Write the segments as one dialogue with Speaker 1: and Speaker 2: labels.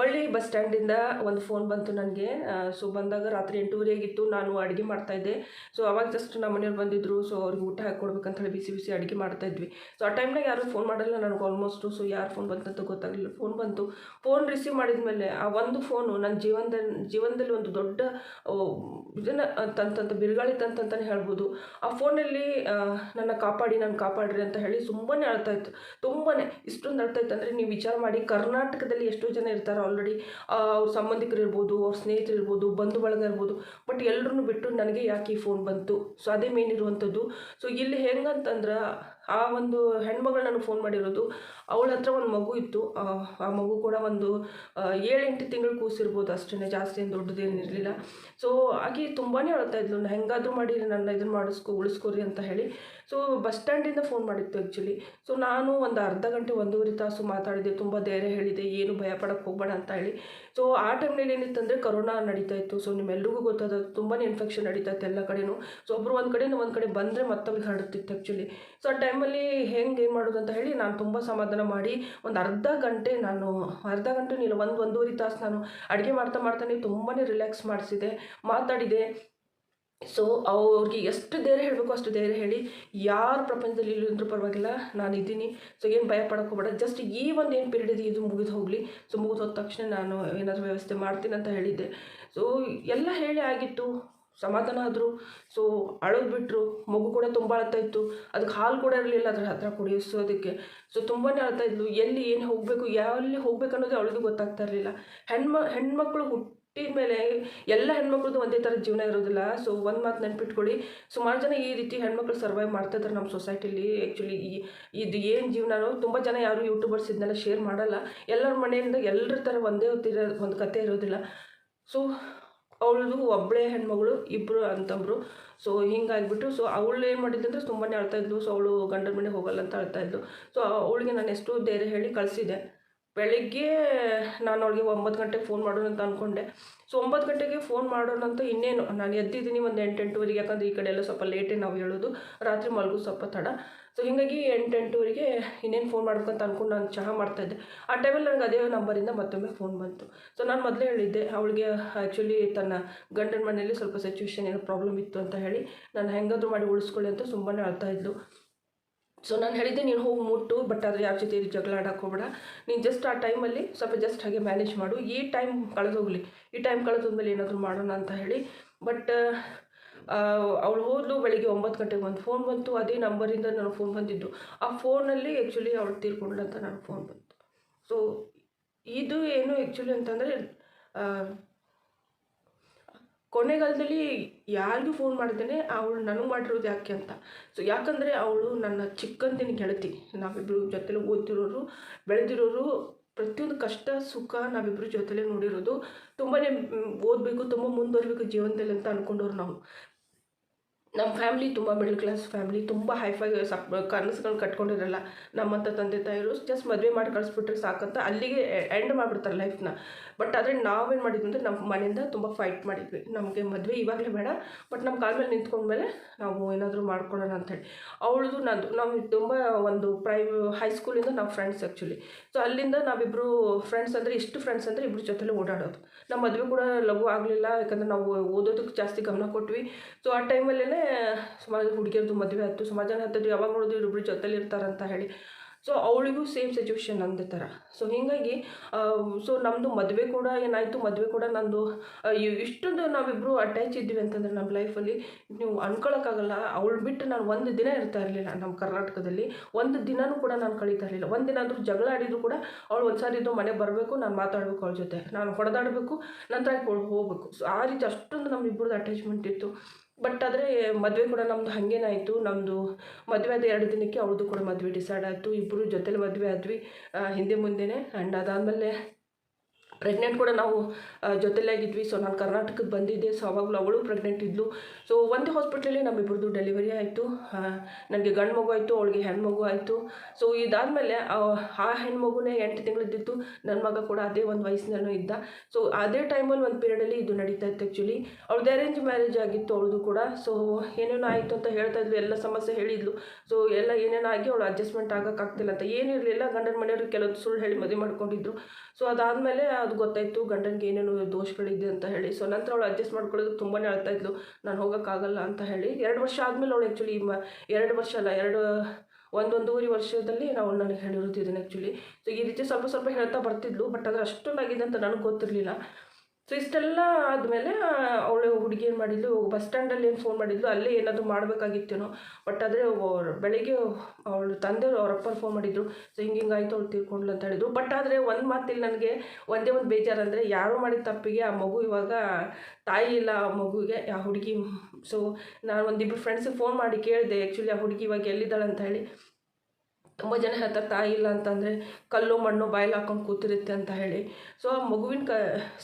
Speaker 1: Hubballi bus ಸ್ಟ್ಯಾಂಡಿಂದ ಒಂದು phone ಬಂತು ನನಗೆ. ಸೊ ಬಂದಾಗ ರಾತ್ರಿ ಎಂಟೂವರೆ ಆಗಿತ್ತು, ನಾನು ಅಡುಗೆ ಮಾಡ್ತಾಯಿದ್ದೆ ಸೊ ಅವಾಗ ಜಸ್ಟ್ ನಮ್ಮ ಮನೆಯವ್ರು ಬಂದಿದ್ದರು ಸೊ ಅವ್ರಿಗೆ ಊಟ ಹಾಕ್ಕೊಡ್ಬೇಕಂತ ಹೇಳಿ ಬಿಸಿ ಬಿಸಿ ಅಡುಗೆ ಮಾಡ್ತಾಯಿದ್ವಿ ಸೊ ಆ ಟೈಮ್ನಾಗ ಯಾರೂ ಫೋನ್ ಮಾಡಲ್ಲ ನನಗೆ ಆಲ್ಮೋಸ್ಟು ಸೊ ಯಾರು ಫೋನ್ ಬಂತಂತ ಗೊತ್ತಾಗಲಿಲ್ಲ. ಫೋನ್ ಬಂತು. ಫೋನ್ ರಿಸೀವ್ ಮಾಡಿದ ಮೇಲೆ ಆ ಒಂದು ಫೋನು ನನ್ನ ಜೀವನದಲ್ಲಿ ಜೀವನದಲ್ಲಿ ಒಂದು ದೊಡ್ಡ ಇದನ್ನು ತಂತಂತ ಬಿರುಗಾಳಿ ತಂತಂತಲೇ ಹೇಳ್ಬೋದು. ಆ ಫೋನಲ್ಲಿ ನನ್ನ ಕಾಪಾಡಿ, ನಾನು ಕಾಪಾಡ್ರಿ ಅಂತ ಹೇಳಿ ತುಂಬಾ ಅಳ್ತಾಯಿತ್ತು ತುಂಬಾ ಇಷ್ಟೊಂದು ಅಳ್ತಾಯಿತ್ತು ಅಂದರೆ ನೀವು ವಿಚಾರ ಮಾಡಿ ಕರ್ನಾಟಕದಲ್ಲಿ ಎಷ್ಟೋ ಜನ ಇರ್ತಾರೆ ಆಲ್ರೆಡಿ ಅವ್ರ ಸಂಬಂಧಿಕರು ಇರ್ಬೋದು, ಅವ್ರ ಸ್ನೇಹಿತರು ಇರ್ಬೋದು ಬಂಧು ಬಳಗ ಇರ್ಬೋದು ಬಟ್ ಎಲ್ಲರೂ ಬಿಟ್ಟು ನನಗೆ ಯಾಕೆ ಈ ಫೋನ್ ಬಂತು? ಸೊ ಅದೇ ಮೇನ್ ಇರುವಂಥದ್ದು. ಸೊ ಇಲ್ಲಿ ಹೆಂಗಂತಂದ್ರೆ, ಆ ಒಂದು ಹೆಣ್ಮಗಳು ನನಗೆ ಫೋನ್ ಮಾಡಿರೋದು, ಅವಳ ಹತ್ರ ಒಂದು ಮಗು ಇತ್ತು. ಆ ಮಗು ಕೂಡ ಒಂದು ಏಳೆಂಟು ತಿಂಗಳು ಕೂಸಿರ್ಬೋದು ಅಷ್ಟೇ ಜಾಸ್ತಿ ಏನು ದೊಡ್ಡದೇನಿರಲಿಲ್ಲ ಸೊ ಆಕೆ ತುಂಬಾ ಅಳ್ತಾ ಇದ್ಲು. ಹೆಂಗಾದರೂ ಮಾಡಿರಿ ಮಾಡಿ, ನನ್ನ ಇದನ್ನು ಮಾಡಿಸ್ಕೊ, ಉಳಿಸ್ಕೊರಿ ಅಂತ ಹೇಳಿ. ಸೊ ಬಸ್ ಸ್ಟ್ಯಾಂಡಿಂದ ಫೋನ್ ಮಾಡಿತ್ತು ಆ್ಯಕ್ಚುಲಿ ಸೊ ನಾನು ಒಂದು ಅರ್ಧ ಗಂಟೆ ಒಂದೂವರೆ ತಾಸು ಮಾತಾಡಿದೆ. ತುಂಬ ಧೈರ್ಯ ಹೇಳಿದೆ. ಏನು ಭಯ ಪಡೋಕ್ಕೆ ಹೋಗಬೇಡ ಅಂತ ಹೇಳಿ. ಸೊ ಆ ಟೈಮ್ನಲ್ಲಿ ಏನಿತ್ತಂದರೆ ಕರೋನಾ ನಡೀತಾ ಇತ್ತು. ಸೊ ನಿಮ್ಮೆಲ್ರಿಗೂ ಗೊತ್ತಾದ ತುಂಬಾ ಇನ್ಫೆಕ್ಷನ್ ನಡೀತಾ ಇತ್ತು ಎಲ್ಲ ಕಡೆನೂ. ಸೊ ಒಬ್ಬರು ಒಂದು ಕಡೆಯಿಂದ ಒಂದು ಕಡೆ ಬಂದರೆ ಮತ್ತೊಬ್ಬರಿಗೆ ಹರಡುತ್ತಿತ್ತು ಆ್ಯಕ್ಚುಲಿ ಸೊ ಆ ಟೈಮಲ್ಲಿ ಹೆಂಗೆ ಏನು ಮಾಡೋದು ಅಂತ ಹೇಳಿ ನಾನು ತುಂಬ ಸಮಾಧಾನ ಮಾಡಿ ಒಂದು ಅರ್ಧ ಗಂಟೆ ನಾನು, ಅರ್ಧ ಗಂಟೆ ನೀನು ಒಂದು ಒಂದೂವರೆ ತಾಸು ನಾನು ಅಡುಗೆ ಮಾಡ್ತಾ ಮಾಡ್ತಾನೆ ತುಂಬಾ ರಿಲ್ಯಾಕ್ಸ್ ಮಾಡಿಸಿದೆ. ಮಾತಾಡಿದೆ. ಸೊ ಅವ್ರಿಗೆ ಎಷ್ಟು ಧೈರ್ಯ ಹೇಳಬೇಕು ಅಷ್ಟು ಧೈರ್ಯ ಹೇಳಿ, ಯಾರು ಪ್ರಪಂಚದಲ್ಲಿ ಇಲ್ಲಂದ್ರೂ ಪರವಾಗಿಲ್ಲ, ನಾನು ಇದ್ದೀನಿ. ಸೊ ಏನು ಭಯ ಪಡಕ್ಕೆ ಬೇಡ. ಜಸ್ಟ್ ಈ ಒಂದು ಏನು ಪೀರಿಯಡ್ ಇದೆ ಮುಗಿದು ಹೋಗಲಿ. ಸೊ ಮುಗಿದು ಹೋದ ತಕ್ಷಣ ನಾನು ಏನಾದರೂ ವ್ಯವಸ್ಥೆ ಮಾಡ್ತೀನಿ ಅಂತ ಹೇಳಿದ್ದೆ. ಸೊ ಎಲ್ಲ ಹೇಳಿ ಆಗಿತ್ತು. ಸಮಾಧಾನ ಆದರು. ಸೊ ಅಳೋದು ಬಿಟ್ಟರು ಮಗು ಕೂಡ ತುಂಬ ಅಳ್ತಾ ಇತ್ತು. ಅದಕ್ಕೆ ಹಾಲು ಕೂಡ ಇರಲಿಲ್ಲ ಅದ್ರ ಹತ್ರ ಕುಡಿಯಿಸೋದಕ್ಕೆ ಸೊ ತುಂಬಾ ಅಳ್ತಾ ಇದ್ಲು. ಎಲ್ಲಿ ಏನು ಹೋಗಬೇಕು, ಎಲ್ಲಿ ಹೋಗ್ಬೇಕು ಅನ್ನೋದು ಅವಳಿಗೂ ಗೊತ್ತಾಗ್ತಾ ಇರಲಿಲ್ಲ. ಹೆಣ್ಮ, ಹೆಣ್ಮಕ್ಳು ಹುಟ್ಟಿದ ಮೇಲೆ ಎಲ್ಲ ಹೆಣ್ಮಕ್ಳದ್ದು ಒಂದೇ ಥರ ಜೀವನ ಇರೋದಿಲ್ಲ. ಸೊ ಒಂದು ಮಾತು ನೆನ್ಪಿಟ್ಕೊಳ್ಳಿ. ಸುಮಾರು ಜನ ಈ ರೀತಿ ಹೆಣ್ಮಕ್ಳು ಸರ್ವೈವ್ ಮಾಡ್ತಾ ಇದ್ದಾರೆ ನಮ್ಮ ಸೊಸೈಟಿಲಿ ಆ್ಯಕ್ಚುಲಿ ಈ, ಇದು ಏನು ಜೀವನನೋ ತುಂಬ ಜನ ಯಾರು ಯೂಟ್ಯೂಬರ್ಸ್ ಇದನ್ನೆಲ್ಲ ಶೇರ್ ಮಾಡಲ್ಲ. ಎಲ್ಲರ ಮನೆಯಿಂದ ಎಲ್ಲರ ಥರ ಒಂದೇ ಹೊತ್ತಿರೋ ಒಂದು ಕತೆ ಇರೋದಿಲ್ಲ. ಸೊ ಅವಳದು ಒಬ್ಬಳೇ ಹೆಣ್ಮಗಳು ಇಬ್ಬರು ಅಂತಂದರು ಸೊ ಹಿಂಗಾಗ್ಬಿಟ್ಟು ಸೊ ಅವಳು ಏನು ಮಾಡಿದ್ದಂದ್ರೆ ತುಂಬಾ ಅಳ್ತಾ ಇದ್ಲು. ಸೊ ಅವಳು ಗಂಡನ ಮನೆ ಹೋಗಲ್ಲ ಅಂತ ಅಳ್ತಾ ಇದ್ಲು. ಸೊ ಅವಳಿಗೆ ನಾನು ಎಷ್ಟು ಧೈರ್ಯ ಹೇಳಿ ಕಳಿಸಿದೆ ಬೆಳಗ್ಗೆ ನಾನು ಅವಳಿಗೆ ಒಂಬತ್ತು ಗಂಟೆಗೆ ಫೋನ್ ಮಾಡೋಣ ಅಂತ ಅಂದ್ಕೊಂಡೆ ಸೊ ಒಂಬತ್ತು ಗಂಟೆಗೆ ಫೋನ್ ಮಾಡೋಣ ಅಂತ ಇನ್ನೇನು, ನಾನು ಎದ್ದಿದ್ದೀನಿ ಒಂದು ಎಂಟು ಎಂಟುವರೆಗೆ ಯಾಕಂದರೆ ಈ ಕಡೆ ಎಲ್ಲ ಸ್ವಲ್ಪ ಲೇಟೇ ನಾವು ಹೇಳೋದು, ರಾತ್ರಿ ಮಲಗು ಸ್ವಲ್ಪ ತಡ. ಸೊ ಹೀಗಾಗಿ ಎಂಟು ಎಂಟುವರೆಗೆ ಇನ್ನೇನು ಫೋನ್ ಮಾಡ್ಬೇಕಂತ ಅಂದ್ಕೊಂಡು ನಾನು ಚಹಾ ಮಾಡ್ತಾಯಿದ್ದೆ ಆ ಟೈಮಲ್ಲಿ ನನಗೆ ಅದೇ ನಂಬರಿಂದ ಮತ್ತೊಮ್ಮೆ ಫೋನ್ ಬಂತು. ಸೊ ನಾನು ಮೊದಲೇ ಹೇಳಿದ್ದೆ, ಅವಳಿಗೆ ಆ್ಯಕ್ಚುಲಿ ತನ್ನ ಗಂಡನ ಮನೆಯಲ್ಲಿ ಸ್ವಲ್ಪ ಸಿಚುವೇಶನ್ ಏನೋ ಪ್ರಾಬ್ಲಮ್ ಇತ್ತು ಅಂತ ಹೇಳಿ, ನಾನು ಹೆಂಗಾದರೂ ಮಾಡಿ ಉಳಿಸ್ಕೊಳ್ಳಿ ಅಂತ ತುಂಬಾ ಅಳ್ತಾ ಇದ್ಲು. ಸೊ ನಾನು ಹೇಳಿದ್ದೆ ನೀನು ಹೋಗಿ ಮುಟ್ಟು ಬಟ್ ಆದರೆ ಯಾರ ಜೊತೆ ಜಗಳ ಆಡಕ್ಕೆ ಹೋಗ್ಬೇಡ. ನೀನು ಜಸ್ಟ್ ಆ ಟೈಮಲ್ಲಿ ಸ್ವಲ್ಪ ಜಸ್ಟ್ ಹಾಗೆ ಮ್ಯಾನೇಜ್ ಮಾಡು. ಈ ಟೈಮ್ ಕಳೆದೋಗ್ಲಿ. ಈ ಟೈಮ್ ಕಳೆದೋದ್ಮೇಲೆ ಏನಾದರೂ ಮಾಡೋಣ ಅಂತ ಹೇಳಿ. ಬಟ್ ಅವಳು ಹೋದ್ಲು ಬೆಳಿಗ್ಗೆ ಒಂಬತ್ತು ಗಂಟೆಗೆ ಒಂದು ಫೋನ್ ಬಂತು. ಅದೇ ನಂಬರಿಂದ ನನಗೆ ಫೋನ್ ಬಂದಿದ್ದು. ಆ ಫೋನಲ್ಲಿ ಆ್ಯಕ್ಚುಲಿ ಅವಳು ತೀರ್ಕೊಂಡ್ಳು ಅಂತ ನನಗೆ ಫೋನ್ ಬಂತು. ಸೊ ಇದು ಏನು ಆ್ಯಕ್ಚುಲಿ ಅಂತಂದರೆ ಕೊನೆಗಾಲದಲ್ಲಿ ಯಾರಿಗೂ ಫೋನ್ ಮಾಡ್ದೇನೆ ಅವಳು ನನಗೆ ಮಾಡಿರೋದು ಯಾಕೆ ಅಂತ. ಸೊ ಯಾಕಂದರೆ ಅವಳು ನನ್ನ ಚಿಕ್ಕಂದಿನ ಗೆಳತಿ. ನಾವಿಬ್ಬರು ಜೊತೆಲಿ ಓದ್ತಿರೋರು, ಬೆಳೆದಿರೋರು, ಪ್ರತಿಯೊಂದು ಕಷ್ಟ, ಸುಖ ನಾವಿಬ್ಬರು ಜೊತೆಲೇ ನೋಡಿರೋದು. ತುಂಬಾ ಓದಬೇಕು, ತುಂಬ ಮುಂದುವರಿಬೇಕು ಜೀವನದಲ್ಲಿ ಅಂತ ಅಂದ್ಕೊಂಡವ್ರು ನಾವು. ನಮ್ಮ ಫ್ಯಾಮಿಲಿ ತುಂಬ ಮಿಡ್ಲ್ ಕ್ಲಾಸ್ ಫ್ಯಾಮಿಲಿ ತುಂಬ ಹೈಫೈ ಸಪ್, ಕನಸುಗಳು ಕಟ್ಕೊಂಡಿರಲ್ಲ. ನಮ್ಮಂಥ ತಂದೆ ತಾಯಿರು ಜಸ್ಟ್ ಮದುವೆ ಮಾಡಿ ಕಳಿಸ್ಬಿಟ್ರೆ ಸಾಕಂತ ಅಲ್ಲಿಗೆ ಎಂಡ್ ಮಾಡಿಬಿಡ್ತಾರೆ ಲೈಫ್ನ ಬಟ್ ಆದರೆ ನಾವೇನು ಮಾಡಿದ್ವಿ ಅಂದರೆ ನಮ್ಮ ಮನೆಯಿಂದ ತುಂಬ ಫೈಟ್ ಮಾಡಿದ್ವಿ. ನಮಗೆ ಮದುವೆ ಇವಾಗಲೇ ಬೇಡ ಬಟ್ ನಮ್ಮ ಕಾಲ ಮೇಲೆ ನಿಂತ್ಕೊಂಡ್ಮೇಲೆ ನಾವು ಏನಾದರೂ ಮಾಡ್ಕೊಳ್ಳೋಣ ಅಂತೇಳಿ ಅವಳದು ನಂದು, ನಾವು ತುಂಬ ಒಂದು ಪ್ರೈ ಹೈಸ್ಕೂಲಿಂದ ನಾವು ಫ್ರೆಂಡ್ಸ್ ಆ್ಯಕ್ಚುಲಿ ಸೊ ಅಲ್ಲಿಂದ ನಾವಿಬ್ಬರು ಫ್ರೆಂಡ್ಸ್ ಅಂದರೆ, ಇಷ್ಟು ಫ್ರೆಂಡ್ಸ್ ಅಂದರೆ ಇಬ್ಬರು ಜೊತೆಲಿ ಓಡಾಡೋದು. ನಮ್ಮ ಮದುವೆ ಕೂಡ ಲಘು ಆಗಲಿಲ್ಲ, ಯಾಕಂದರೆ ನಾವು ಓದೋದಕ್ಕೆ ಜಾಸ್ತಿ ಗಮನ ಕೊಟ್ವಿ. ಸೊ ಆ ಟೈಮಲ್ಲೇ ಸಮಾಜ ಹುಡುಗಿಯರದು ಮದುವೆ ಆಯಿತು. ಸಮಾಜನ ಜನ ಹತ್ತಿದ್ರು ಯಾವಾಗ ನೋಡಿದ್ರು ಇಬ್ಬರು ಜೊತೆಲಿ ಇರ್ತಾರಂತ ಹೇಳಿ. ಸೊ ಅವಳಿಗೂ ಸೇಮ್ ಸಿಚುವೇಶನ್ ಅಂದ ಥರ ಸೊ ಹೀಗಾಗಿ ಸೊ ನಮ್ಮದು ಮದುವೆ ಕೂಡ ಏನಾಯಿತು? ಮದುವೆ ಕೂಡ ನಂದು ಇಷ್ಟೊಂದು ನಾವಿಬ್ಬರು ಅಟ್ಯಾಚ್ ಇದ್ದೀವಿ ಅಂತಂದರೆ ನಮ್ಮ ಲೈಫಲ್ಲಿ ನೀವು ಅನ್ಕೊಳ್ಳೋಕ್ಕಾಗಲ್ಲ ಅವಳು ಬಿಟ್ಟು ನಾನು ಒಂದು ದಿನ ಇರ್ತಾ ಇರಲಿಲ್ಲ ನಮ್ಮ ಕರ್ನಾಟಕದಲ್ಲಿ. ಒಂದು ದಿನವೂ ಕೂಡ ನಾನು ಕಳೀತಾ ಇರಲಿಲ್ಲ. ಒಂದು ದಿನ ಆದರೂ ಜಗಳ ಆಡಿದ್ರು ಕೂಡ ಅವಳು ಒಂದು ಸಾರಿ ಮನೆಗೆ ಬರಬೇಕು, ನಾನು ಮಾತಾಡಬೇಕು ಅವಳ ಜೊತೆ. ನಾನು ಹೊಡೆದಾಡಬೇಕು, ನಂತರ ಹೋಗಬೇಕು. ಸೊ ಆ ರೀತಿ ಅಷ್ಟೊಂದು ನಮ್ಮಿಬ್ಬರದ್ದು ಅಟ್ಯಾಚ್ಮೆಂಟ್ ಇತ್ತು. ಬಟ್ ಆದರೆ ಮದುವೆ ಕೂಡ ನಮ್ಮದು ಹಾಗೇನಾಯಿತು ನಮ್ಮದು ಮದುವೆ ಆದ ಎರಡು ದಿನಕ್ಕೆ ಅವ್ರದ್ದು ಕೂಡ ಮದುವೆ ಡಿಸೈಡ್ ಆಯಿತು. ಇಬ್ಬರು ಜೊತೇಲಿ ಮದುವೆ ಆದ್ವಿ. ಹಿಂದೆ ಮುಂದೆನೇ. ಆ್ಯಂಡ್ ಅದಾದಮೇಲೆ ಪ್ರೆಗ್ನೆಂಟ್ ಕೂಡ ನಾವು ಜೊತೆಲಾಗಿದ್ವಿ ಸೊ ನಾನು ಕರ್ನಾಟಕಕ್ಕೆ ಬಂದಿದ್ದೆ. ಸೊ ಅವಾಗಲೂ ಅವಳು ಪ್ರೆಗ್ನೆಂಟ್ ಇದ್ಲು. ಸೊ ಒಂದೇ ಹಾಸ್ಪಿಟ್ಲಲ್ಲಿ ನಮ್ಮಿಬ್ಬರದ್ದು ಡೆಲಿವರಿ ಆಯಿತು. ನನಗೆ ಗಂಡು ಮಗು ಆಯಿತು, ಅವಳಿಗೆ ಹೆಣ್ಮಗು ಆಯಿತು. ಸೊ ಇದಾದಮೇಲೆ, ಆ ಹೆಣ್ಮಗುನೇ ಎಂಟು ತಿಂಗಳಿದ್ದಿತ್ತು. ನನ್ನ ಮಗ ಕೂಡ ಅದೇ ಒಂದು ವಯಸ್ಸಿನಲ್ಲೂ ಇದ್ದ. ಸೊ ಅದೇ ಟೈಮಲ್ಲಿ ಒಂದು ಪೀರಿಯಡಲ್ಲಿ ಇದು ನಡೀತಾ ಇತ್ತು ಆ್ಯಕ್ಚುಲಿ ಅವಳದ್ದು ಅರೇಂಜ್ ಮ್ಯಾರೇಜ್ ಆಗಿತ್ತು ಅವಳದು ಕೂಡ. ಸೊ ಏನೇನೋ ಆಯಿತು ಅಂತ ಹೇಳ್ತಾ ಇದ್ವಿ ಎಲ್ಲ ಸಮಸ್ಯೆ ಹೇಳಿದ್ಲು. ಸೊ ಎಲ್ಲ ಏನೇನೋ ಆಗಿ ಅವಳು ಅಡ್ಜಸ್ಟ್ಮೆಂಟ್ ಆಗೋಕ್ಕಾಗ್ತಿಲ್ಲ ಅಂತ. ಏನಿರಲಿಲ್ಲ. ಗಂಡನ ಮನೆಯವರು ಕೆಲವೊಂದು ಸುಳ್ಳು ಹೇಳಿ ಮದುವೆ ಮಾಡ್ಕೊಂಡಿದ್ರು. ಸೊ ಅದಾದಮೇಲೆ ಅದು ಗೊತ್ತಾಯಿತು. ಗಂಡನಿಗೆ ಏನೇನು ದೋಷಗಳಿದೆ ಅಂತ ಹೇಳಿ. ಸೊ ನಂತರ ಅವಳು ಅಡ್ಜಸ್ಟ್ ಮಾಡ್ಕೊಳ್ಳೋದು ತುಂಬಾ ಅಳ್ತಾ ಇದ್ಲು. ನಾನು ಹೋಗೋಕ್ಕಾಗಲ್ಲ ಅಂತ ಹೇಳಿ. ಎರಡು ವರ್ಷ ಆದಮೇಲೆ ಅವಳು ಆ್ಯಕ್ಚುಲಿ ಮ, ಎರಡು ವರ್ಷ ಅಲ್ಲ, ಎರಡು, ಒಂದೊಂದೂವರೆ ವರ್ಷದಲ್ಲಿ ನಾವು ನನಗೆ ಹೇಳಿರುತ್ತಿದ್ದೇನೆ ಆ್ಯಕ್ಚುಲಿ ಸೊ ಈ ರೀತಿ ಸ್ವಲ್ಪ ಸ್ವಲ್ಪ ಹೇಳ್ತಾ ಬರ್ತಿದ್ಲು ಬಟ್ ಅದು ಅಷ್ಟೊಂದಾಗಿದೆ ಅಂತ ನನಗೆ ಗೊತ್ತಿರಲಿಲ್ಲ. ಸೊ ಇಷ್ಟೆಲ್ಲ ಆದಮೇಲೆ ಅವಳು ಹುಡುಗಿ ಏನು ಮಾಡಿದ್ಲು, ಬಸ್ ಸ್ಟ್ಯಾಂಡಲ್ಲಿ ಏನು ಫೋನ್ ಮಾಡಿದ್ಲು, ಅಲ್ಲೇ ಏನಾದರೂ ಮಾಡಬೇಕಾಗಿತ್ತೇನೋ ಬಟ್ ಆದರೆ ಬೆಳಿಗ್ಗೆ ಅವಳು ತಂದೆಯವರು ಅವ್ರ ಅಪ್ಪನ ಫೋನ್ ಮಾಡಿದ್ರು. ಸೊ ಹಿಂಗೆ ಹಿಂಗಾಯ್ತು ಅವಳು ತಿಳ್ಕೊಂಡ್ಲು ಅಂತ ಹೇಳಿದ್ರು. ಬಟ್ ಆದರೆ ಒಂದು ಮಾತಿಲ್ಲ ನನಗೆ ಒಂದೇ ಒಂದು ಬೇಜಾರು ಅಂದರೆ, ಯಾರು ಮಾಡಿದ ತಪ್ಪಿಗೆ ಆ ಮಗು ಇವಾಗ ತಾಯಿ ಇಲ್ಲ ಆ ಮಗುಗೆ, ಆ ಹುಡುಗಿ. ಸೊ ನಾನು ಒಂದಿಬ್ಬರು ಫ್ರೆಂಡ್ಸಿಗೆ ಫೋನ್ ಮಾಡಿ ಕೇಳಿದೆ ಆ್ಯಕ್ಚುಲಿ ಆ ಹುಡುಗಿ ಇವಾಗ ಎಲ್ಲಿದ್ದಾಳೆ ಅಂತ ಹೇಳಿ. ತುಂಬ ಜನ ಹೇಳ್ತಾರೆ, ತಾಯಿ ಇಲ್ಲ ಅಂತಂದರೆ ಕಲ್ಲು, ಮಣ್ಣು, ಬಾಯಲ್ಲಿ ಹಾಕೊಂಡು ಕೂತಿರುತ್ತೆ ಅಂತ ಹೇಳಿ. ಸೊ ಆ ಮಗುವಿನ ಕ,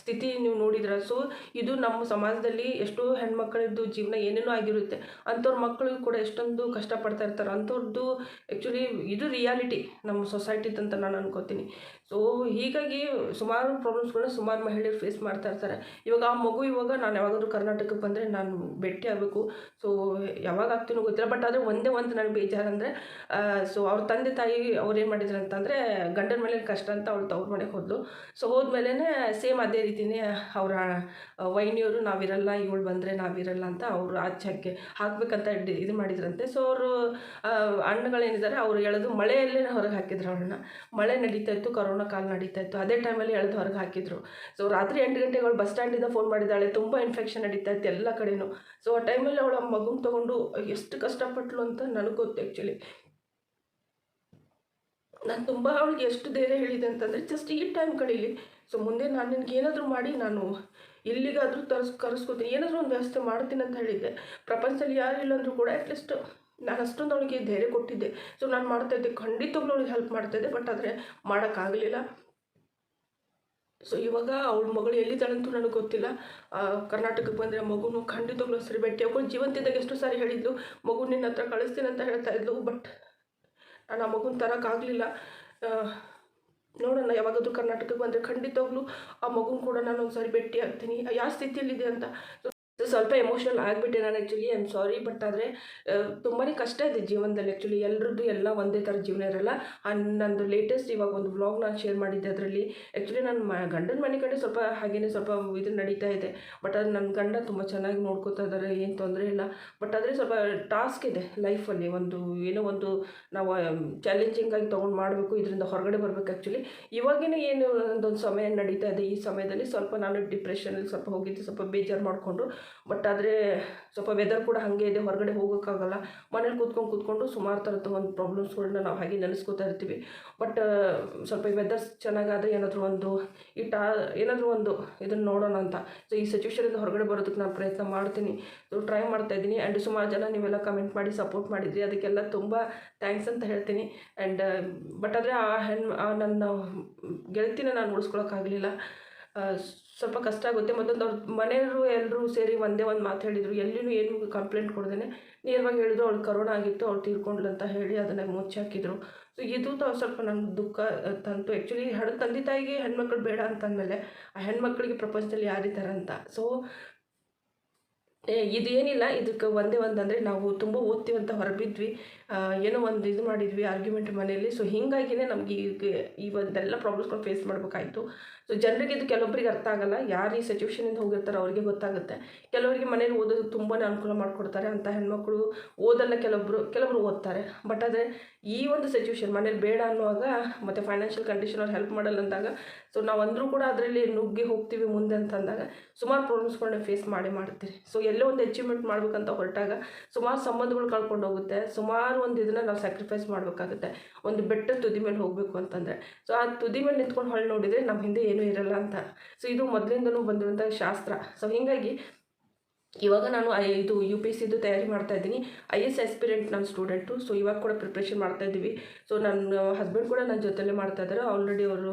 Speaker 1: ಸ್ಥಿತಿ ನೀವು ನೋಡಿದ್ರೆ ಸೊ ಇದು ನಮ್ಮ ಸಮಾಜದಲ್ಲಿ ಎಷ್ಟೋ ಹೆಣ್ಮಕ್ಳದ್ದು ಜೀವನ ಏನೇನೋ ಆಗಿರುತ್ತೆ. ಅಂಥವ್ರ ಮಕ್ಕಳಿಗೂ ಕೂಡ ಎಷ್ಟೊಂದು ಕಷ್ಟಪಡ್ತಾ ಇರ್ತಾರೆ. ಅಂಥವ್ರದ್ದು ಆ್ಯಕ್ಚುಲಿ ಇದು ರಿಯಾಲಿಟಿ ನಮ್ಮ ಸೊಸೈಟಿದು ಅಂತ ನಾನು ಅನ್ಕೋತೀನಿ. ಸೊ ಹೀಗಾಗಿ ಸುಮಾರು ಪ್ರಾಬ್ಲಮ್ಸ್ಗಳನ್ನ ಸುಮಾರು ಮಹಿಳೆಯರು ಫೇಸ್ ಮಾಡ್ತಾ ಇರ್ತಾರೆ. ಇವಾಗ ಆ ಮಗು ಇವಾಗ ನಾನು ಯಾವಾಗಾದ್ರೂ ಕರ್ನಾಟಕಕ್ಕೆ ಬಂದರೆ ನಾನು ಭೇಟಿ ಆಗಬೇಕು. ಸೊ ಯಾವಾಗ ಆಗ್ತೀನೋ ಗೊತ್ತಿಲ್ಲ. ಬಟ್ ಆದರೆ ಒಂದೇ ಒಂದು ನನಗೆ ಬೇಜಾರು ಅಂದರೆ ಸೊ ಅವ್ರ ತಂದೆ ತಾಯಿ ಅವ್ರು ಏನು ಮಾಡಿದ್ರು ಅಂತಂದರೆ ಗಂಡನ ಮೇಲೆ ಕಷ್ಟ ಅಂತ ಅವಳು ತವ್ರ ಮನೆಗೆ ಹೋದ್ಲು. ಸೊ ಹೋದ್ಮೇಲೆ ಸೇಮ್ ಅದೇ ರೀತಿಯೇ ಅವರ ವೈನಿಯವರು ನಾವಿರಲ್ಲ, ಇವಳು ಬಂದರೆ ನಾವಿರಲ್ಲ ಅಂತ ಅವರು ಆಚೆಗೆ ಹಾಕಬೇಕಂತ ಇದು ಮಾಡಿದ್ರಂತೆ. ಸೊ ಅವರು ಅಣ್ಣಗಳೇನಿದ್ದಾರೆ ಅವರು ಎಳೆದು ಮಳೆಯಲ್ಲೇ ಹೊರಗೆ ಹಾಕಿದ್ರು ಅವಳನ್ನ. ಮಳೆ ನಡೀತಾ ಇತ್ತು ಕರೋನಾ ಕಾಲ ನಡೀತಾ ಇತ್ತು. ಅದೇ ಟೈಮಲ್ಲಿ ಎಳೆದು ಹೊರಗೆ ಹಾಕಿದ್ರು. ಸೊ ರಾತ್ರಿ ಎಂಟು ಗಂಟೆಗೆ ಅವಳು ಬಸ್ ಸ್ಟ್ಯಾಂಡಿಂದ ಫೋನ್ ಮಾಡಿದ್ದಾಳೆ ತುಂಬ ಇನ್ಫೆಕ್ಷನ್ ನಡೀತಾ ಇತ್ತು ಎಲ್ಲ ಕಡೆಯೂ ಸೊ ಆ ಟೈಮಲ್ಲಿ ಅವಳು ಮಗು ತೊಗೊಂಡು ಎಷ್ಟು ಕಷ್ಟಪಟ್ಲು ಅಂತ ನನಗೆ ಗೊತ್ತು ಆ್ಯಕ್ಚುಲಿ ನಾನು ತುಂಬ ಅವಳಿಗೆ ಎಷ್ಟು ಧೈರ್ಯ ಹೇಳಿದೆ ಅಂತಂದರೆ ಜಸ್ಟ್ ಈ ಟೈಮ್ ಕಳೀಲಿ. ಸೊ ಮುಂದೆ ನಾನು ನಿನಗೆ ಏನಾದರೂ ಮಾಡಿ ನಾನು ಇಲ್ಲಿಗಾದರೂ ತರಿಸ್, ಕರೆಸ್ಕೋತೀನಿ. ಏನಾದರೂ ಒಂದು ವ್ಯವಸ್ಥೆ ಮಾಡ್ತೀನಿ ಅಂತ ಹೇಳಿದ್ದೆ. ಪ್ರಪಂಚದಲ್ಲಿ ಯಾರು ಅಂದರೂ ಕೂಡ ಅಟ್ಲೀಸ್ಟ್ ನಾನು ಅಷ್ಟೊಂದು ಅವಳಿಗೆ ಧೈರ್ಯ ಕೊಟ್ಟಿದ್ದೆ. ಸೊ ನಾನು ಮಾಡ್ತಾಯಿದ್ದೆ ಖಂಡಿತವಾಗ್ಲೂ ಅವಳಿಗೆ ಹೆಲ್ಪ್ ಮಾಡ್ತಾಯಿದ್ದೆ ಬಟ್ ಆದರೆ ಮಾಡೋಕ್ಕಾಗಲಿಲ್ಲ. ಸೊ ಇವಾಗ ಅವಳ ಮಗಳು ಎಲ್ಲಿದ್ದಾಳಂತೂ ನನಗೆ ಗೊತ್ತಿಲ್ಲ. ಕರ್ನಾಟಕಕ್ಕೆ ಬಂದರೆ ಮಗುನು ಖಂಡಿತವಾಗ್ಲೂ ಸರಿ ಭೇಟಿ ಅವಳು ಜೀವಂತಿದ್ದಾಗ ಎಷ್ಟು ಸಾರಿ ಹೇಳಿದ್ಲು, ಮಗು ನಿನ್ನ ಹತ್ರ ಕಳಿಸ್ತೀನಿ ಅಂತ ಹೇಳ್ತಾ ಇದ್ಲು. ಬಟ್ ನಾನು ಆ ಮಗುನ ತರೋಕ್ಕಾಗಲಿಲ್ಲ ನೋಡೋಣ ಯಾವಾಗಾದ್ರೂ ಕರ್ನಾಟಕಕ್ಕೆ ಬಂದರೆ ಖಂಡಿತವಾಗ್ಲೂ ಆ ಮಗುನ ಕೂಡ ನಾನು ಒಂದ್ಸಾರಿ ಭೇಟಿ ಆಗ್ತೀನಿ. ಯಾವ ಸ್ಥಿತಿಯಲ್ಲಿದೆ ಅಂತ ಸೊ ಸ್ವಲ್ಪ ಎಮೋಷನಲ್ ಆಗಿಬಿಟ್ಟೆ ನಾನು actually I am sorry but ಆದರೆ ತುಂಬಾ ಕಷ್ಟ ಇದೆ ಜೀವನದಲ್ಲಿ ಆ್ಯಕ್ಚುಲಿ ಎಲ್ಲರದ್ದು ಎಲ್ಲ ಒಂದೇ ಥರ ಜೀವನ ಇರಲ್ಲ. ನಂದು ಲೇಟೆಸ್ಟ್ ಇವಾಗ ಒಂದು ವ್ಲಾಗ್ ನಾನು ಶೇರ್ ಮಾಡಿದ್ದೆ ಅದರಲ್ಲಿ. ಆ್ಯಕ್ಚುಲಿ ನನ್ನ ಮ, ಗಂಡನ ಮನೆ ಕಡೆ ಸ್ವಲ್ಪ ಹಾಗೇನೆ ಸ್ವಲ್ಪ ಇದು ನಡೀತಾ ಇದೆ. ಬಟ್ ಅದು ನನ್ನ ಗಂಡ ತುಂಬ ಚೆನ್ನಾಗಿ ನೋಡ್ಕೋತಾ ಇದ್ದಾರೆ ಏನು ತೊಂದರೆ ಇಲ್ಲ. ಬಟ್ ಆದರೆ ಸ್ವಲ್ಪ ಟಾಸ್ಕ್ ಇದೆ ಲೈಫಲ್ಲಿ ಒಂದು, ಏನೋ ಒಂದು ನಾವು ಚಾಲೆಂಜಿಂಗ್ ಆಗಿ ತೊಗೊಂಡು ಮಾಡಬೇಕು, ಇದರಿಂದ ಹೊರಗಡೆ ಬರಬೇಕು ಆ್ಯಕ್ಚುಲಿ ಇವಾಗಿನ ಏನು ಒಂದೊಂದು ಸಮಯ ನಡೀತಾ ಇದೆ. ಈ ಸಮಯದಲ್ಲಿ ಸ್ವಲ್ಪ ನಾನು ಡಿಪ್ರೆಷನಲ್ಲಿ ಸ್ವಲ್ಪ ಹೋಗಿದ್ದೆ ಸ್ವಲ್ಪ ಬೇಜಾರು ಮಾಡಿಕೊಂಡು ಬಟ್ ಆದರೆ ಸ್ವಲ್ಪ ವೆದರ್ ಕೂಡ ಹಾಗೆ ಇದೆ, ಹೊರಗಡೆ ಹೋಗೋಕ್ಕಾಗಲ್ಲ. ಮನೇಲಿ ಕೂತ್ಕೊಂಡು ಕೂತ್ಕೊಂಡು ಸುಮಾರು ಥರದ ಒಂದು ಪ್ರಾಬ್ಲಮ್ಸ್ಗಳನ್ನ ನಾವು ಹಾಗೆ ನೆನೆಸ್ಕೋತಾ ಇರ್ತೀವಿ. ಬಟ್ ಸ್ವಲ್ಪ ವೆದರ್ ಚೆನ್ನಾಗಾದರೆ ಏನಾದರೂ ಒಂದು ಈ ಟಾ ಏನಾದರೂ ಒಂದು ಇದನ್ನು ನೋಡೋಣ ಅಂತ. ಸೊ ಈ ಸಿಚುವೇಶನಿಂದ ಹೊರಗಡೆ ಬರೋದಕ್ಕೆ ನಾನು ಪ್ರಯತ್ನ ಮಾಡ್ತೀನಿ. ಸೊ ಟ್ರೈ ಮಾಡ್ತಾ ಇದ್ದೀನಿ. ಆ್ಯಂಡ್ ಸುಮಾರು ಜನ ನೀವೆಲ್ಲ ಕಮೆಂಟ್ ಮಾಡಿ ಸಪೋರ್ಟ್ ಮಾಡಿದ್ರಿ. ಅದಕ್ಕೆಲ್ಲ ತುಂಬ ಥ್ಯಾಂಕ್ಸ್ ಅಂತ ಹೇಳ್ತೀನಿ. ಆ್ಯಂಡ್ ಬಟ್ ಆದರೆ ಆ ಹೆಣ್ಣು ನನ್ನ ಗೆಳತಿನ ನಾನು ಉಳಿಸ್ಕೊಳಕ್ಕಾಗಲಿಲ್ಲ ಸ್ವಲ್ಪ ಕಷ್ಟ ಆಗುತ್ತೆ. ಮತ್ತೊಂದು ಅವ್ರ ಮನೆಯವರು ಎಲ್ಲರೂ ಸೇರಿ ಒಂದೇ ಒಂದು ಮಾತು ಹೇಳಿದರು. ಎಲ್ಲಿನೂ ಏನು ಕಂಪ್ಲೇಂಟ್ ಕೊಡ್ದೇ ನೇರವಾಗಿ ಹೇಳಿದ್ರು, ಅವ್ಳು ಕರೋನಾ ಆಗಿತ್ತು, ಅವ್ಳು ತೀರ್ಕೊಂಡ್ಲು ಅಂತ ಹೇಳಿ ಅದನ್ನು ಮುಚ್ಚಾಕಿದ್ರು ಸೊ ಇದು ಸ್ವಲ್ಪ ನನಗೆ ದುಃಖ ತಂತು. ಆ್ಯಕ್ಚುಲಿ ಹಣ ತಂದೆ ತಾಯಿಗೆ ಹೆಣ್ಮಕ್ಳು ಬೇಡ ಅಂತಂದಮೇಲೆ ಆ ಹೆಣ್ಮಕ್ಳಿಗೆ ಪ್ರಪಂಚದಲ್ಲಿ ಅಂತ. ಸೊ ಇದೇನಿಲ್ಲ ಇದಕ್ಕೆ ಒಂದೇ ಒಂದು ಅಂದರೆ ನಾವು ತುಂಬ ಓದ್ತೀವಿ ಅಂತ ಹೊರಬಿದ್ವಿ ಏನೋ ಒಂದು ಇದು ಮಾಡಿದ್ವಿ ಆರ್ಗ್ಯುಮೆಂಟ್ ಮನೆಯಲ್ಲಿ. ಸೊ ಹೀಗಾಗಿನೇ ನಮಗೆ ಈ ಒಂದೆಲ್ಲ ಪ್ರಾಬ್ಲಮ್ಸ್ಗಳು ಫೇಸ್ ಮಾಡಬೇಕಾಯ್ತು. ಸೊ ಜನರಿಗೆ ಇದು ಕೆಲವೊಬ್ಬರಿಗೆ ಅರ್ಥ ಆಗಲ್ಲ. ಯಾರು ಈ ಸಿಚುವೇಶನಿಂದ ಹೋಗಿರ್ತಾರೋ ಅವರಿಗೆ ಗೊತ್ತಾಗುತ್ತೆ. ಕೆಲವರಿಗೆ ಮನೇಲಿ ಓದೋದು ತುಂಬಾ ಅನುಕೂಲ ಮಾಡಿಕೊಡ್ತಾರೆ. ಅಂತ ಹೆಣ್ಮಕ್ಳು ಓದಲ್ಲ ಕೆಲವೊಬ್ಬರು ಕೆಲವರು ಓದ್ತಾರೆ. ಬಟ್ ಆದರೆ ಈ ಒಂದು ಸಿಚುವೇಶನ್ ಮನೇಲಿ ಬೇಡ ಅನ್ನುವಾಗ ಮತ್ತು ಫೈನಾನ್ಷಿಯಲ್ ಕಂಡೀಷನ್ ಅವ್ರು ಹೆಲ್ಪ್ ಮಾಡಲ್ಲ ಅಂದಾಗ ಸೊ ನಾವು ಅಂದರೂ ಕೂಡ ಅದರಲ್ಲಿ ನುಗ್ಗಿ ಹೋಗ್ತೀವಿ ಮುಂದೆ ಅಂತ ಅಂದಾಗ ಸುಮಾರು ಪ್ರಾಬ್ಲಮ್ಸ್ಗಳನ್ನ ಫೇಸ್ ಮಾಡಿ ಮಾಡ್ತೀರಿ. ಸೊ ಎಲ್ಲೋ ಒಂದು ಅಚೀವ್ಮೆಂಟ್ ಮಾಡ್ಬೇಕಂತ ಹೊರಟಾಗ ಸುಮಾರು ಸಂಬಂಧಗಳು ಕಳ್ಕೊಂಡು ಹೋಗುತ್ತೆ. ಸುಮಾರು ಒಂದು ಇದನ್ನು ನಾವು ಸ್ಯಾಕ್ರಿಫೈಸ್ ಮಾಡಬೇಕಾಗುತ್ತೆ. ಒಂದು ಬೆಟ್ಟ ತುದಿ ಮೇಲೆ ಹೋಗಬೇಕು ಅಂತಂದರೆ. ಸೊ ಆ ತುದಿ ಮೇಲೆ ನಿಂತ್ಕೊಂಡು ಹೊಳ್ಳಿ ನೋಡಿದರೆ ನಮ್ಮ ಹಿಂದೆ ಏನೂ ಇರಲ್ಲ ಅಂತ. ಸೊ ಇದು ಮೊದಲಿಂದನೂ ಬಂದಿರುವಂಥ ಶಾಸ್ತ್ರ. ಸೊ ಹೀಗಾಗಿ ಇವಾಗ ನಾನು ಐ, ಇದು ಯು ಪಿ ಎಸ್ ಸಿದು ತಯಾರಿ ಮಾಡ್ತಾ ಇದ್ದೀನಿ. ಐ ಎಸ್ ಆಸ್ಪಿರೆಂಟ್ ನನ್ನ ಸ್ಟೂಡೆಂಟು ಸೊ ಇವಾಗ ಕೂಡ ಪ್ರಿಪ್ರೇಷನ್ ಮಾಡ್ತಾ ಇದ್ದೀವಿ. ಸೊ ನನ್ನ ಹಸ್ಬೆಂಡ್ ಕೂಡ ನನ್ನ ಜೊತೆಲೇ ಮಾಡ್ತಾ ಇದ್ದಾರೆ. ಆಲ್ರೆಡಿ ಅವರು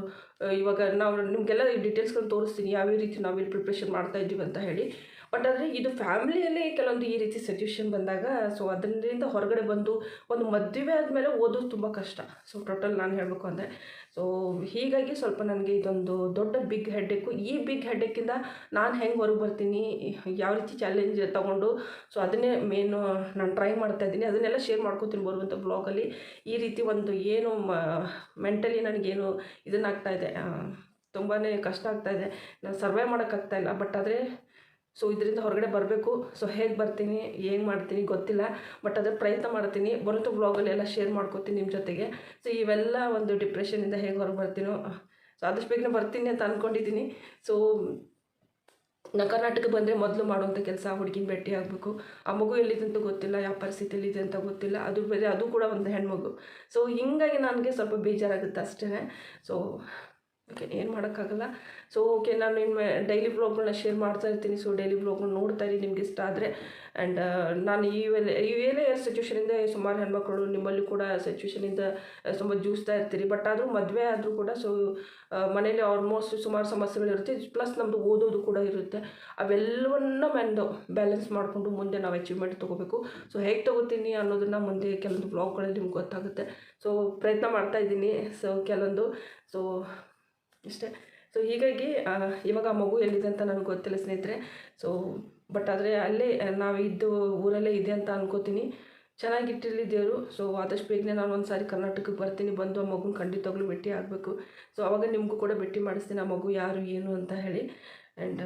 Speaker 1: ಇವಾಗ ನಾವು ನಿಮಗೆಲ್ಲ ಡೀಟೇಲ್ಸ್ಗಳನ್ನ ತೋರಿಸ್ತೀನಿ, ಯಾವ ರೀತಿ ನಾವು ಇಲ್ಲಿ ಪ್ರಿಪ್ರೇಷನ್ ಮಾಡ್ತಾ ಇದ್ದೀವಿ ಅಂತ ಹೇಳಿ. ಬಟ್ ಆದರೆ ಇದು ಫ್ಯಾಮಿಲಿಯಲ್ಲಿ ಕೆಲವೊಂದು ಈ ರೀತಿ ಸಿಚುವೇಶನ್ ಬಂದಾಗ ಸೊ ಅದರಿಂದ ಹೊರಗಡೆ ಬಂದು ಒಂದು ಮದುವೆ ಆದಮೇಲೆ ಓದೋದು ತುಂಬ ಕಷ್ಟ. ಸೊ ಟೋಟಲ್ ನಾನು ಹೇಳಬೇಕು ಅಂದರೆ ಸೊ ಹೀಗಾಗಿ ಸ್ವಲ್ಪ ನನಗೆ ಇದೊಂದು ದೊಡ್ಡ ಬಿಗ್ ಹೆಡ್ಡೆಕ್ಕು ಈ ಬಿಗ್ ಹೆಡ್ಡೆಕ್ಕಿಂದ ನಾನು ಹೆಂಗೆ ಹೊರಗೆ ಬರ್ತೀನಿ, ಯಾವ ರೀತಿ ಚಾಲೆಂಜ್ ತೊಗೊಂಡು ಸೊ ಅದನ್ನೇ ಮೇನು ನಾನು ಟ್ರೈ ಮಾಡ್ತಾ ಇದ್ದೀನಿ. ಅದನ್ನೆಲ್ಲ ಶೇರ್ ಮಾಡ್ಕೊತೀನಿ ಬರುವಂಥ ಬ್ಲಾಗಲ್ಲಿ ಈ ರೀತಿ ಒಂದು ಏನು ಮೆಂಟಲಿ ನನಗೇನು ಇದನ್ನಾಗ್ತಾ ಇದೆ. ತುಂಬಾ ಕಷ್ಟ ಆಗ್ತಾಯಿದೆ ನಾನು ಸರ್ವೇ ಮಾಡೋಕ್ಕಾಗ್ತಾಯಿಲ್ಲ ಬಟ್ ಆದರೆ ಸೊ ಇದರಿಂದ ಹೊರಗಡೆ ಬರಬೇಕು. ಸೊ ಹೇಗೆ ಬರ್ತೀನಿ, ಏನು ಮಾಡ್ತೀನಿ ಗೊತ್ತಿಲ್ಲ ಬಟ್ ಅದ್ರ ಪ್ರಯತ್ನ ಮಾಡ್ತೀನಿ. ಬರುತ್ತೋ ಬ್ಲಾಗಲ್ಲಿ ಎಲ್ಲ ಶೇರ್ ಮಾಡ್ಕೋತೀನಿ ನಿಮ್ಮ ಜೊತೆಗೆ. ಸೊ ಇವೆಲ್ಲ ಒಂದು ಡಿಪ್ರೆಷನಿಂದ ಹೇಗೆ ಹೊರಗೆ ಬರ್ತೀನೋ ಸೊ ಆದಷ್ಟು ಬೇಗನೆ ಬರ್ತೀನಿ ಅಂತ ಅಂದ್ಕೊಂಡಿದ್ದೀನಿ ಸೊ ನಾನು ಕರ್ನಾಟಕ ಬಂದರೆ ಮೊದಲು ಮಾಡುವಂಥ ಕೆಲಸ ಹುಡುಗಿನ ಭೇಟಿ ಆಗಬೇಕು. ಆ ಮಗು ಎಲ್ಲಿದೆ ಅಂತ ಗೊತ್ತಿಲ್ಲ, ಯಾವ ಪರಿಸ್ಥಿತಿಯಲ್ಲಿದೆ ಅಂತ ಗೊತ್ತಿಲ್ಲ. ಅದು ಬೇರೆ, ಅದು ಕೂಡ ಒಂದು ಹೆಣ್ಮಗು. ಸೊ ಹಿಂಗಾಗಿ ನನಗೆ ಸ್ವಲ್ಪ ಬೇಜಾರಾಗುತ್ತೆ ಅಷ್ಟೇ ಸೊ ಓಕೆ ಏನು ಮಾಡೋಕ್ಕಾಗಲ್ಲ. ಸೊ ಓಕೆ ನಾನು ನಿಮ್ಮ ಡೈಲಿ ಬ್ಲಾಗ್ಗಳನ್ನ ಶೇರ್ ಮಾಡ್ತಾ ಇರ್ತೀನಿ. ಸೊ ಡೈಲಿ ಬ್ಲಾಗ್ನ ನೋಡ್ತಾ ಇರಿ ನಿಮ್ಗೆ ಇಷ್ಟ ಆದರೆ. ಆ್ಯಂಡ್ ನಾನು ಈ ವೇಲೆ ಈ ವೇಲೆ ಸಿಚುವೇಶನಿಂದ ಸುಮಾರು ಹೆಣ್ಮಕ್ಳು ನಿಮ್ಮಲ್ಲಿ ಕೂಡ ಸಿಚುವೇಶನಿಂದ ತುಂಬ ಜೂಸ್ತಾ ಇರ್ತೀರಿ. ಬಟ್ ಆದರೂ ಮದುವೆ ಆದರೂ ಕೂಡ ಸೊ ಮನೇಲಿ ಆಲ್ಮೋಸ್ಟ್ ಸುಮಾರು ಸಮಸ್ಯೆಗಳಿರುತ್ತೆ ಪ್ಲಸ್ ನಮ್ಮದು ಓದೋದು ಕೂಡ ಇರುತ್ತೆ. ಅವೆಲ್ಲವನ್ನ ಮೆಂದು ಬ್ಯಾಲೆನ್ಸ್ ಮಾಡಿಕೊಂಡು ಮುಂದೆ ನಾವು ಅಚೀವ್ಮೆಂಟ್ ತೊಗೋಬೇಕು. ಸೊ ಹೇಗೆ ತೊಗೋತೀನಿ ಅನ್ನೋದನ್ನು ಮುಂದೆ ಕೆಲವೊಂದು ಬ್ಲಾಗ್ಗಳಲ್ಲಿ ನಿಮ್ಗೆ ಗೊತ್ತಾಗುತ್ತೆ. ಸೊ ಪ್ರಯತ್ನ ಮಾಡ್ತಾ ಇದ್ದೀನಿ. ಸೊ ಕೆಲವೊಂದು. ಸೊ ಇಷ್ಟೇ. ಸೊ ಹೀಗಾಗಿ ಇವಾಗ ಆ ಮಗು ಎಲ್ಲಿದೆ ಅಂತ ನನಗೆ ಗೊತ್ತಿಲ್ಲ ಸ್ನೇಹಿತರೆ. ಸೊ ಬಟ್ ಆದರೆ ಅಲ್ಲೇ ನಾವು ಇದ್ದು ಊರಲ್ಲೇ ಇದೆ ಅಂತ ಅನ್ಕೋತೀನಿ. ಚೆನ್ನಾಗಿಟ್ಟಿರಲಿ ದೇವರು. ಸೊ ಆದಷ್ಟು ಬೇಗನೆ ನಾನು ಒಂದು ಸಾರಿ ಕರ್ನಾಟಕಕ್ಕೆ ಬರ್ತೀನಿ. ಬಂದು ಆ ಮಗುನ ಖಂಡಿತವಾಗ್ಲೂ ಭೇಟಿ ಆಗಬೇಕು. ಸೊ ಅವಾಗ ನಿಮಗೂ ಕೂಡ ಭೇಟಿ ಮಾಡಿಸ್ತೀನಿ ಆ ಮಗು ಯಾರು, ಏನು ಅಂತ ಹೇಳಿ. ಆ್ಯಂಡ್